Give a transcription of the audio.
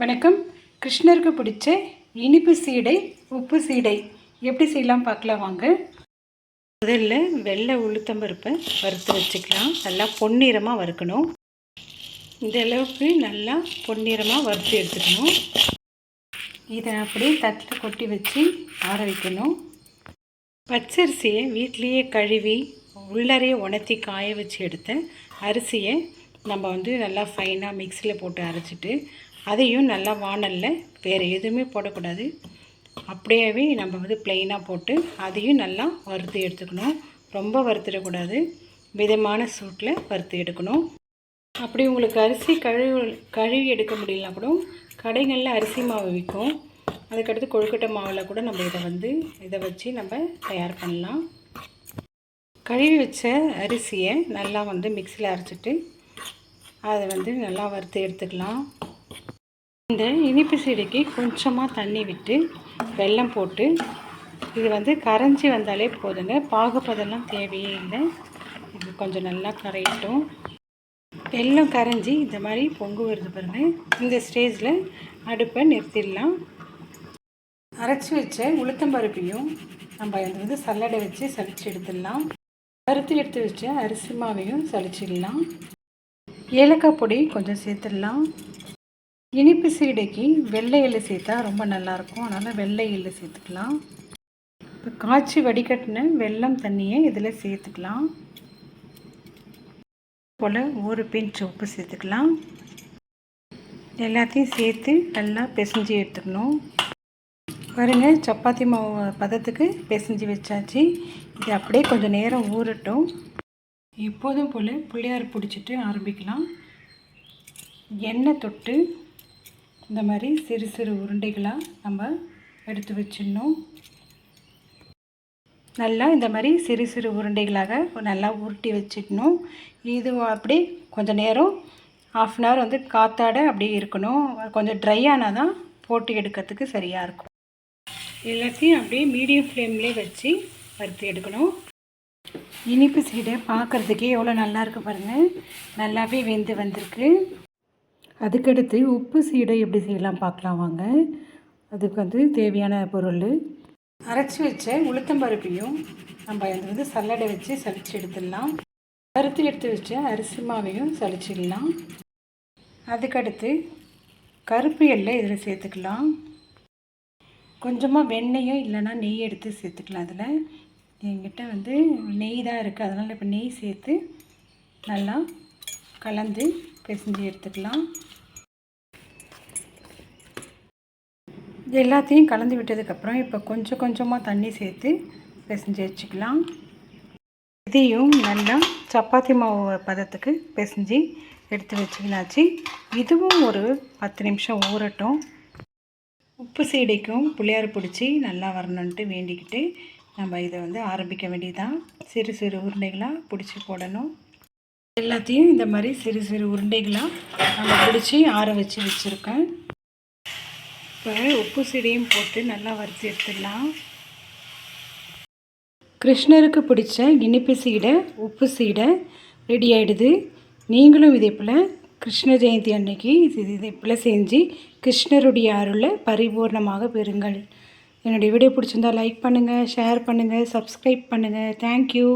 வணக்கம். கிருஷ்ணருக்கு பிடிச்ச இனிப்பு சீடை உப்பு சீடை எப்படி செய்யலாம் பார்க்கலாம் வாங்க. முதல்ல வெள்ளை உளுத்தம்பருப்பை வறுத்து வச்சுக்கலாம். நல்லா பொன்னிறமாக வறுக்கணும். இந்த அளவுக்கு நல்லா பொன்னிறமாக வறுத்து எடுத்துக்கணும். இதை அப்படியே தட்டில் கொட்டி வச்சு ஆற வைக்கணும். பச்சரிசியை வீட்லேயே கழுவி உள்ளறையே உணர்த்தி காய வச்சு எடுத்த அரிசியை நம்ம வந்து நல்லா ஃபைனாக மிக்சியில் போட்டு அரைச்சிட்டு அதையும் நல்லா வானலில் வேறு எதுவுமே போடக்கூடாது. அப்படியே நம்ம வந்து ப்ளெயினாக போட்டு அதையும் நல்லா வறுத்து எடுத்துக்கணும். ரொம்ப வறுத்துடக்கூடாது. மிதமான சூட்டில் வறுத்து எடுக்கணும். அப்படி உங்களுக்கு அரிசி கழுவி கழுவி எடுக்க முடியலனா கூட கடைகளில் அரிசி மாவு விற்கும் அதுக்கடுத்து கொழுக்கட்டை மாவில் கூட நம்ம இதை வந்து இதை வச்சு நம்ம தயார் பண்ணலாம். கழுவி வச்ச அரிசியை நல்லா வந்து மிக்சியில் அரைச்சிட்டு அதை வந்து நல்லா வறுத்து எடுத்துக்கலாம். இந்த இனிப்பு சீடைக்கு கொஞ்சமாக தண்ணி விட்டு வெல்லம் போட்டு இது வந்து கரைஞ்சி வந்தாலே போதுங்க. பாகுபதெல்லாம் தேவையே இல்லை இது கொஞ்சம் நல்லா கரையட்டும். வெல்லம் கரைஞ்சி இந்த மாதிரி பொங்கு வருது பாருங்கள் இந்த ஸ்டேஜில் அடுப்பை நிறுத்திடலாம். அரைச்சி வச்ச உளுத்தம்பருப்பையும் நம்ம அது வந்து சல்லடை வச்சு சளிச்சு எடுத்துடலாம். வறுத்து எடுத்து வச்ச அரிசி மாவையும் சளிச்சிடலாம். ஏலக்காய் பொடி கொஞ்சம் சேர்த்துடலாம். இனிப்பு சீடைக்கு வெள்ளை எள்ளு சேர்த்தா ரொம்ப நல்லாயிருக்கும். அதனால் வெள்ளை எள்ளு சேர்த்துக்கலாம். இப்போ காய்ச்சி வடிகட்டின வெல்லம் தண்ணியை இதில் சேர்த்துக்கலாம். போல் ஒரு பிஞ்ச் உப்பு சேர்த்துக்கலாம். எல்லாத்தையும் சேர்த்து நல்லா பிசைஞ்சு எடுத்துக்கணும். பாருங்கள் சப்பாத்தி மாவு பதத்துக்கு பிசைஞ்சு வச்சாச்சு. இது அப்படியே கொஞ்சம் நேரம் ஊறட்டும். எப்போதும் போல் புள்ளியார் பிடிச்சிட்டு ஆரம்பிக்கலாம். எண்ணெய் தொட்டு இந்த மாதிரி சிறு சிறு உருண்டைகளாக நம்ம எடுத்து வச்சிடணும். நல்லா இந்த மாதிரி சிறு சிறு உருண்டைகளாக நல்லா உருட்டி வச்சிடணும். இது அப்படி கொஞ்சம் நேரம் ஆஃப் அன் ஹவர் வந்து காத்தாட அப்படியே இருக்கணும். கொஞ்சம் ட்ரை ஆனால் தான் போட்டு எடுக்கிறதுக்கு சரியாக இருக்கும். எல்லாத்தையும் அப்படியே மீடியம் ஃப்ளேம்லேயே வச்சு வறுத்து எடுக்கணும். இனிப்பு சீடை பார்க்குறதுக்கே எவ்வளோ நல்லா இருக்குது பாருங்கள் நல்லாவே வெந்து வந்திருக்கு. அதுக்கடுத்து உப்பு சீடை எப்படி செய்யலாம் பார்க்கலாம் வாங்க. அதுக்கு வந்து தேவையான பொருள். அரைச்சி வச்ச உளுத்தம்பருப்பையும் நம்ம அது வந்து சல்லடை வச்சு சளிச்சு எடுத்துடலாம். பருத்தி எடுத்து வச்ச அரிசி மாவையும் சளிச்சிடலாம். அதுக்கடுத்து கருப்பு எல்லை இதில் சேர்த்துக்கலாம். கொஞ்சமாக வெண்ணெயும் இல்லைன்னா நெய் எடுத்து சேர்த்துக்கலாம் அதில் என்கிட்ட வந்து நெய் தான் இருக்குது அதனால் இப்போ நெய் சேர்த்து நல்லா கலந்து பிசைஞ்சு எடுத்துக்கலாம். எல்லாத்தையும் கலந்து விட்டதுக்கப்புறம் இப்போ கொஞ்சம் கொஞ்சமாக தண்ணி சேர்த்து பிசைஞ்சு வச்சுக்கலாம். இதையும் நல்லா சப்பாத்தி மாவு பதத்துக்கு பிசைஞ்சு எடுத்து வச்சுக்கலாச்சு இதுவும் ஒரு பத்து நிமிஷம் ஊறட்டும். உப்பு சீடைக்கும் புளியார் பிடிச்சி நல்லா வரணுன்ட்டு வேண்டிக்கிட்டு நம்ம இதை வந்து ஆரம்பிக்க வேண்டியதான் சிறு சிறு உருண்டைகளாக பிடிச்சி போடணும். எல்லாத்தையும் இந்த மாதிரி சிறு சிறு உருண்டைகளாக நம்ம பிடிச்சி ஆற வச்சு வச்சுருக்கேன். இப்போ உப்பு சீடையும் போட்டு நல்லா வறுத்து எடுத்துடலாம். கிருஷ்ணருக்கு பிடிச்ச இனிப்பு சீடை உப்பு சீடை ரெடி ஆகிடுது நீங்களும் இதே போல் கிருஷ்ண ஜெயந்தி அன்னைக்கு இது இதே போல் செஞ்சு கிருஷ்ணருடைய அருளை பரிபூர்ணமாக பெறுங்கள். என்னுடைய வீடியோ பிடிச்சிருந்தால் லைக் பண்ணுங்கள் ஷேர் பண்ணுங்கள் சப்ஸ்கிரைப் பண்ணுங்கள் தேங்க்யூ